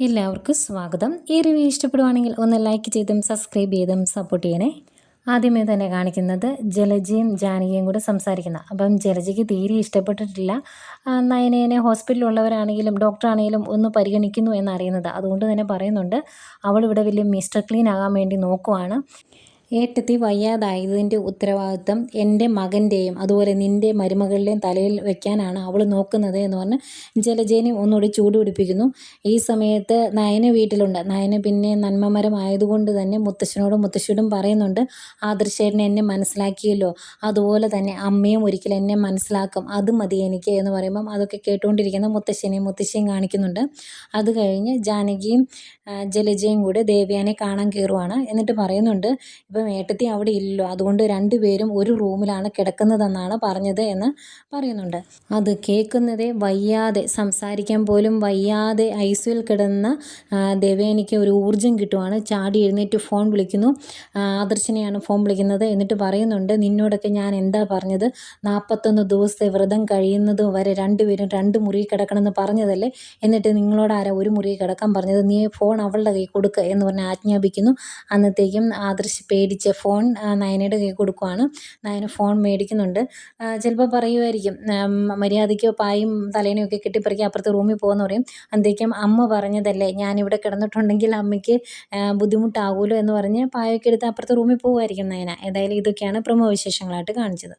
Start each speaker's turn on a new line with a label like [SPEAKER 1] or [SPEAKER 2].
[SPEAKER 1] എല്ലാവർക്കും സ്വാഗതം. ഈ റിവ്യൂ ഇഷ്ടപ്പെടുവാണെങ്കിൽ ഒന്ന് ലൈക്ക് ചെയ്തും സബ്സ്ക്രൈബ് ചെയ്തും സപ്പോർട്ട് ചെയ്യണേ. ആദ്യമേ തന്നെ കാണിക്കുന്നത് ജലജയും ജാനകിയും കൂടെ സംസാരിക്കുന്ന. അപ്പം ജലജയ്ക്ക് തീരെ ഇഷ്ടപ്പെട്ടിട്ടില്ല. നയനേനെ ഹോസ്പിറ്റലിലുള്ളവരാണെങ്കിലും ഡോക്ടറാണെങ്കിലും ഒന്ന് പരിഗണിക്കുന്നു എന്നറിയുന്നത് അതുകൊണ്ട് തന്നെ പറയുന്നുണ്ട്. അവൾ ഇവിടെ വലിയ മിസ്റ്റർ ക്ലീൻ ആകാൻ വേണ്ടി നോക്കുവാണ്. ഏട്ടത്തി വയ്യാതായതിന്റെ ഉത്തരവാദിത്വം എന്റെ മകന്റെയും അതുപോലെ നിന്റെ മരുമകളുടെയും തലയിൽ വെക്കാനാണ് അവൾ നോക്കുന്നത് എന്ന് പറഞ്ഞ് ജലജേനി ഒന്നുകൂടി ചൂട് പിടിപ്പിക്കുന്നു. ഈ സമയത്ത് നയന വീട്ടിലുണ്ട്. നയന പിന്നെ നന്മമരമായതുകൊണ്ട് തന്നെ മുത്തശ്ശനോടും മുത്തശ്ശിയോടും പറയുന്നുണ്ട് ആദർശേട്ടനെ എന്നെ മനസ്സിലാക്കിയല്ലോ. അതുപോലെ തന്നെ അമ്മയും ഒരിക്കലും എന്നെ മനസ്സിലാക്കും. അത് മതി എനിക്ക് എന്ന് പറയുമ്പം അതൊക്കെ കേട്ടുകൊണ്ടിരിക്കുന്ന മുത്തശ്ശനെയും മുത്തശ്ശിയും കാണിക്കുന്നുണ്ട്. അത് കഴിഞ്ഞ് ജാനകിയും ജലജയും കൂടെ ദേവ്യാനെ കാണാൻ കയറുവാണ്. എന്നിട്ട് പറയുന്നുണ്ട് ഇപ്പം ഏട്ടത്തി അവിടെ ഇല്ലല്ലോ. അതുകൊണ്ട് രണ്ടുപേരും ഒരു റൂമിലാണ് കിടക്കുന്നതെന്നാണ് പറഞ്ഞത് എന്ന് പറയുന്നുണ്ട്. അത് കേൾക്കുന്നതേ വയ്യാതെ സംസാരിക്കാൻ പോലും വയ്യാതെ ഐസിയിൽ കിടന്ന ദേവേനിക്ക് ഒരു ഊർജം കിട്ടുവാണ്. ചാടി എഴുന്നേറ്റ് ഫോൺ വിളിക്കുന്നു. ആദർശനെയാണ് ഫോൺ വിളിക്കുന്നത് എന്നിട്ട് പറയുന്നുണ്ട് നിന്നോടൊക്കെ ഞാൻ എന്താ പറഞ്ഞത്? നാൽപ്പത്തൊന്ന് ദിവസത്തെ വ്രതം കഴിയുന്നത് വരെ രണ്ടുപേരും രണ്ട് മുറി കിടക്കണമെന്ന് പറഞ്ഞതല്ലേ? എന്നിട്ട് നിങ്ങളോട് ആരാ ഒരു മുറി കിടക്കാൻ പറഞ്ഞത്? നീ ഫോൺ അവളുടെ കൈ കൊടുക്കുക എന്ന് പറഞ്ഞ് ആജ്ഞാപിക്കുന്നു. അന്നത്തേക്കും ആദർശ് പേടിച്ച് ഫോൺ നയനയുടെ കൈ കൊടുക്കുവാണ്. നയന ഫോൺ മേടിക്കുന്നുണ്ട്. ചിലപ്പോൾ പറയുമായിരിക്കും മര്യാദയ്ക്കോ പായും തലേനെയൊക്കെ കെട്ടിപ്പറിക്കി അപ്പുറത്തെ റൂമിൽ പോകുമെന്ന് പറയും. അന്തേക്കും അമ്മ പറഞ്ഞതല്ലേ ഞാനിവിടെ കിടന്നിട്ടുണ്ടെങ്കിൽ അമ്മയ്ക്ക് ബുദ്ധിമുട്ടാകുമല്ലോ എന്ന് പറഞ്ഞ് പായൊക്കെ എടുത്ത് അപ്പുറത്തെ റൂമിൽ പോകുമായിരിക്കും നയന. ഏതായാലും ഇതൊക്കെയാണ് പ്രമോ വിശേഷങ്ങളായിട്ട് കാണിച്ചത്.